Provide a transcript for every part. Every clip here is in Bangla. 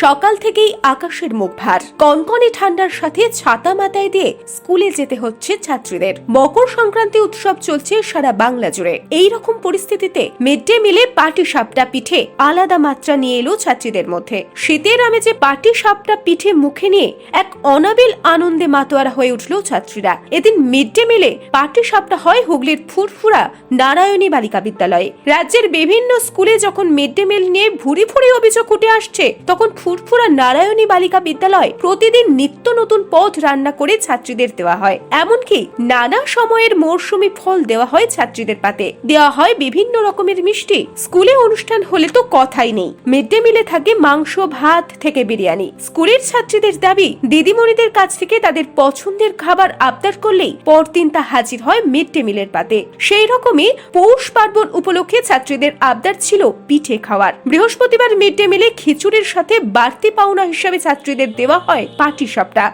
সকাল থেকেই আকাশের মুখ ভার কনকনে ঠান্ডার সাথে ছাতা মাথায় দিয়ে স্কুলে যেতে হচ্ছে ছাত্রীদের। মকর সংক্রান্তি উৎসব চলছে সারা বাংলা জুড়ে। এই রকম পরিস্থিতিতে মিড ডে মিলে পাটি সাপটা পিঠে আলাদা মাত্রা নিয়ে এলো ছাত্রীদের মধ্যে। শীতের আমেজে পাটি সাপটা পিঠে মুখে নিয়ে এক অনাবিল আনন্দে মাতোয়ারা হয়ে উঠল ছাত্রীরা। এদিন মিড ডে মিলে পাটি সাপটা হয় হুগলির ফুরফুরা নারায়ণী বালিকা বিদ্যালয়ে। রাজ্যের বিভিন্ন স্কুলে যখন মিড ডে মিল নিয়ে ভুরি ভুরি অভিযোগ উঠে আসছে, তখন ফুরফুরা নারায়ণী বালিকা বিদ্যালয় প্রতিদিন নিত্য নতুন পদ রান্না করে ছাত্রীদের দেওয়া হয়। এমনকি নানা সময়ের মরশুমি ফল দেওয়া হয় ছাত্রীদের পাতে। দেওয়া হয় বিভিন্ন রকমের মিষ্টি। স্কুলে অনুষ্ঠান হলে তো কথাই নেই। মিড ডে মিলে থাকে মাংস, ভাত থেকে বিরিয়ানি। স্কুলের ছাত্রীদের দাবি, দিদিমণিদের কাছ থেকে তাদের পছন্দের খাবার আবদার করলেই পরদিন তা হাজির হয় মিড ডে মিলের পাতে। সেই রকমই পৌষ পার্বণ উপলক্ষে ছাত্রীদের আবদার ছিল পিঠে খাওয়ার। বৃহস্পতিবার মিড ডে মিলে খিচুড়ির সাথে বাড়তি পাওনা হিসাবে ছাত্রীদের দেওয়া হয় পাটি সাপটা।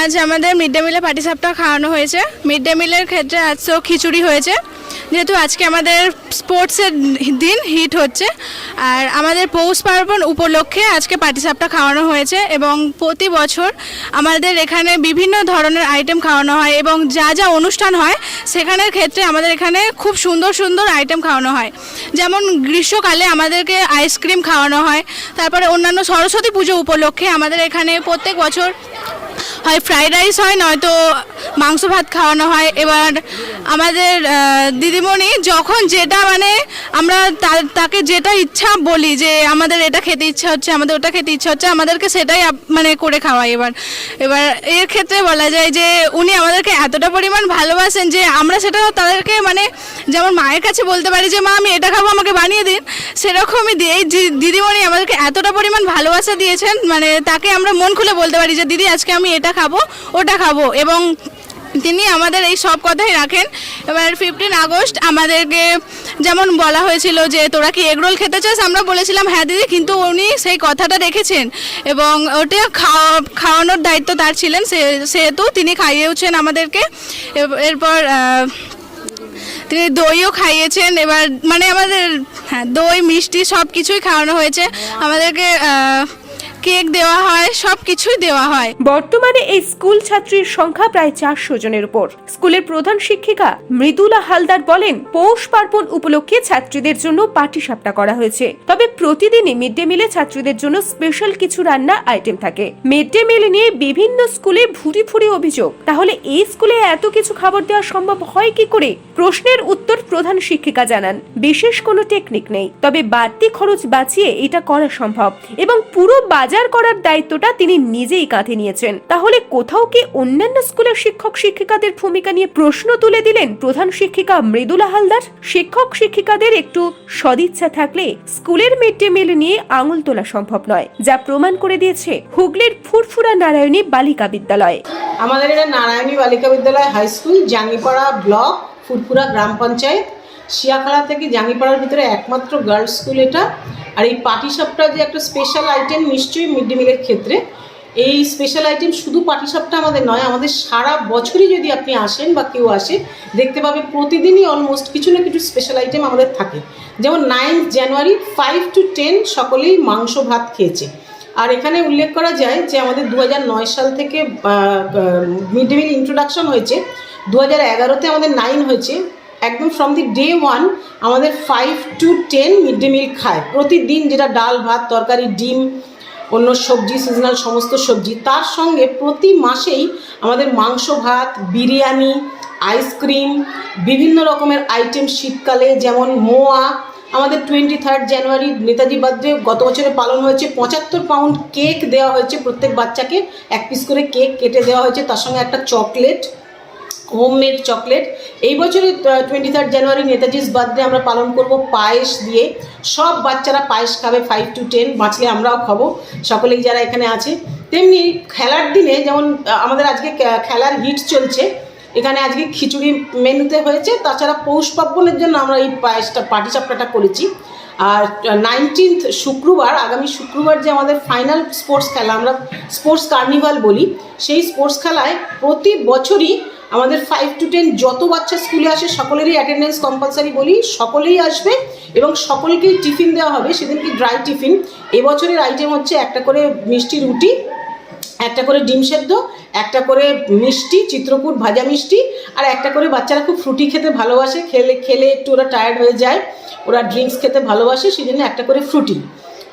আজ আমাদের মিড ডে মিলে পাটি সাপটা খাওয়ানো হয়েছে। মিড ডে মিলের ক্ষেত্রে আজও খিচুড়ি হয়েছে। যেহেতু আজকে আমাদের স্পোর্টসের দিন, হিট হচ্ছে। আর আমাদের পৌষ পার্বণ উপলক্ষে আজকে পাটিসাপটা খাওয়ানো হয়েছে এবং প্রতি বছর আমাদের এখানে বিভিন্ন ধরনের আইটেম খাওয়ানো হয় এবং যা যা অনুষ্ঠান হয়, সেখানের ক্ষেত্রে আমাদের এখানে খুব সুন্দর সুন্দর আইটেম খাওয়ানো হয়। যেমন গ্রীষ্মকালে আমাদেরকে আইসক্রিম খাওয়ানো হয়, তারপরে অন্যান্য সরস্বতী পুজো উপলক্ষে আমাদের এখানে প্রত্যেক বছর হয় ফ্রাইড রাইস হয়, নয়তো মাংস ভাত খাওয়ানো হয়। এবার আমাদের দিদিমণি যখন যেটা মানে আমরা তাকে যেটা ইচ্ছা বলি যে আমাদের এটা খেতে ইচ্ছা হচ্ছে, আমাদের ওটা খেতে ইচ্ছা হচ্ছে, আমাদেরকে সেটাই মানে করে খাওয়াই এবার। এবার এর ক্ষেত্রে বলা যায় যে উনি আমাদেরকে এতটা পরিমাণ ভালোবাসেন যে আমরা সেটা তাদেরকে মানে যেমন মায়ের কাছে বলতে পারি যে, মা, আমি এটা খাব, আমাকে বানিয়ে দিন। সেরকমই দিয়ে এই দিদিমণি আমাদেরকে এতটা পরিমাণ ভালোবাসা দিয়েছেন মানে তাকে আমরা মন খুলে বলতে পারি যে, দিদি, আজকে আমি এটা খাব, ওটা খাব। এবং তিনি আমাদের এই সব কথাই রাখেন। এবার ফিফটিন আগস্ট আমাদেরকে যেমন বলা হয়েছিল যে, তোরা কি এগরোল খেতে চাস? আমরা বলেছিলাম হ্যাঁ দিদি, কিন্তু উনি সেই কথাটা রেখেছেন এবং ওটা খাওয়া, খাওয়ানোর দায়িত্ব তার ছিলেন। সেহেতু তিনি খাইয়েওছেন আমাদেরকে। এরপর তিনি দইও খাইয়েছেন। এবার মানে আমাদের হ্যাঁ দই, মিষ্টি সব কিছুই খাওয়ানো হয়েছে। আমাদেরকে কেক দেওয়া হয় সব কিছুই দেওয়া হয়। বর্তমানে এই স্কুল ছাত্রীর সংখ্যা প্রায় চারশো জনের উপর। স্কুলের প্রধান শিক্ষিকা মৃদুলা হালদার বলেন, পৌষ পার্বণ উপলক্ষে ছাত্রীদের জন্য পাটি সাপটা করা হয়েছে। তবে প্রতিদিনই মিড ডে মিলে ছাত্রীদের জন্য স্পেশাল কিছু রান্না আইটেম থাকে। মিড ডে মিল নিয়ে বিভিন্ন স্কুলে ভুরি ভুরি অভিযোগ। তাহলে এই স্কুলে এত কিছু খাবার দেওয়া সম্ভব হয় কি করে? প্রশ্নের উত্তর প্রধান শিক্ষিকা জানান, বিশেষ কোনো টেকনিক নেই। তবে বাড়তি খরচ বাঁচিয়ে এটা করা সম্ভব। এবং পুরো বাজার করার দায়িত্বটা তিনি নিজেই কাঁধে নিয়েছেন। তাহলে কোথাও কি অন্যান্য স্কুলের শিক্ষক শিক্ষিকাদের ভূমিকা নিয়ে প্রশ্ন তুলে দিলেন প্রধান শিক্ষিকা মৃদুলা হালদার? শিক্ষক শিক্ষিকাদের একটু সদিচ্ছা থাকলে স্কুলের মিড ডে মিল নিয়ে আঙুল তোলা সম্ভব নয়, যা প্রমাণ করে দিয়েছে হুগলির ফুরফুরা নারায়ণী বালিকা বিদ্যালয়। আমাদের এটা Narayani Balika Vidyalaya high school, Jangipara block Furfura গ্রাম পঞ্চায়েত। শিয়াখালা থেকে জাঙ্গিপাড়ার ভিতরে একমাত্র গার্লস স্কুল এটা। আর এই পাটিসাপটা যে একটা স্পেশাল আইটেম নিশ্চয়ই মিড ডে মিলের ক্ষেত্রে। এই স্পেশাল আইটেম শুধু পাটিসাপটা আমাদের নয়, আমাদের সারা বছরই যদি আপনি আসেন বা কেউ আসে, দেখতে পাবে প্রতিদিনই অলমোস্ট কিছু না কিছু স্পেশাল আইটেম আমাদের থাকে। যেমন ninth January five to ten সকলেই মাংস ভাত খেয়েছে। আর এখানে উল্লেখ করা যায় যে আমাদের দু হাজার নয় সাল থেকে মিড ডে মিল ইন্ট্রোডাকশন হয়েছে। দু হাজার এগারোতে আমাদের নাইন হয়েছে। একদম ফ্রম দি ডে ওয়ান আমাদের five to ten mid day meal খায়। প্রতিদিন যেটা ডাল, ভাত, তরকারি, ডিম, অন্য সবজি সিজনাল সমস্ত সবজি, তার সঙ্গে প্রতি মাসেই আমাদের মাংস, ভাত, বিরিয়ানি আইসক্রিম বিভিন্ন রকমের আইটেম শীতকালে, যেমন মোয়া, আমাদের twenty third January Netaji birthday গত বছরে পালন হয়েছে, পঁচাত্তর পাউন্ড কেক দেওয়া হয়েছে প্রত্যেক বাচ্চাকে, এক পিস করে কেক কেটে দেওয়া হয়েছে, তার সঙ্গে একটা চকলেট হোমমেড চকলেট। এই বছরে twenty third January Netaji's birthday আমরা পালন করব পায়েস দিয়ে। সব বাচ্চারা পায়েস খাবে ফাইভ টু টেন বাঁচলে আমরাও খাব। সকলেই যারা এখানে আছে। তেমনি খেলার দিনে যেমন আমাদের আজকে খেলার হিট চলছে। এখানে আজকে খিচুড়ি মেনুতে হয়েছে। তাছাড়া পৌষ পার্বণের জন্য আমরা এই পায়েসটা, পাটিসাপটাটা করেছি। আর নাইনটিন্থ শুক্রবার, আগামী শুক্রবার যে আমাদের ফাইনাল স্পোর্টস খেলা, আমরা স্পোর্টস কার্নিভাল বলি, সেই স্পোর্টস খেলায় প্রতি বছরই আমাদের ফাইভ টু টেন যত বাচ্চা স্কুলে আসে, সকলেরই অ্যাটেন্ডেন্স কম্পালসারি বলি, সকলেই আসবে এবং সকলকেই টিফিন দেওয়া হবে। সেদিনকে ড্রাই টিফিন এবছরের আইটেম হচ্ছে একটা করে মিষ্টি রুটি, একটা করে ডিম সেদ্ধ, একটা করে মিষ্টি, চিত্রকূট, ভাজা মিষ্টি, আর একটা করে বাচ্চারা খুব ফ্রুটি খেতে ভালোবাসে। খেলে খেলে একটু ওরা টায়ার্ড হয়ে যায়, ওরা ড্রিঙ্কস খেতে ভালোবাসে সেই জন্য একটা করে ফ্রুটি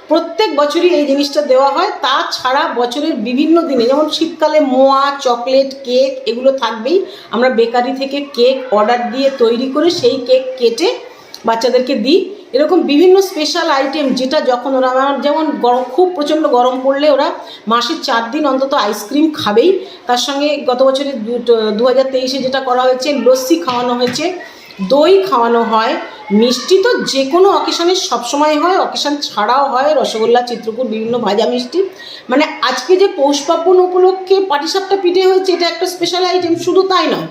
প্রত্যেক বছরই এই জিনিসটা দেওয়া হয়। তাছাড়া বছরের বিভিন্ন দিনে যেমন শীতকালে মোয়া, চকলেট, কেক এগুলো থাকবেই। আমরা বেকারি থেকে কেক অর্ডার দিয়ে তৈরি করে সেই কেক কেটে বাচ্চাদেরকে দিই। এরকম বিভিন্ন স্পেশাল আইটেম যেটা যখন ওরা আমার যেমন গরম, খুব প্রচণ্ড গরম পড়লে ওরা মাসে চার দিন অন্তত আইসক্রিম খাবেই। তার সঙ্গে গত বছরে দু হাজার তেইশে যেটা করা হয়েছে, লস্যি খাওয়ানো হয়েছে। দই খাওয়ানো হয়। মিষ্টি তো যে কোনো অকেশনে সবসময় হয়। অকেশান ছাড়াও হয়। রসগোল্লা চিত্রকূট বিভিন্ন ভাজা মিষ্টি। মানে আজকে যে পৌষ পার্বণ উপলক্ষে পাটিসাপটা পিঠে হয়েছে এটা একটা স্পেশাল আইটেম শুধু তাই নয়।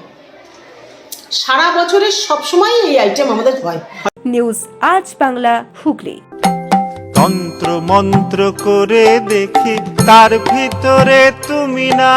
সারা বছরের সবসময় এই আইটেম আমাদের হয়। নিউজ আজ বাংলা হুগলি। তন্ত্র মন্ত্র করে দেখি তার ভিতরে তুমি না।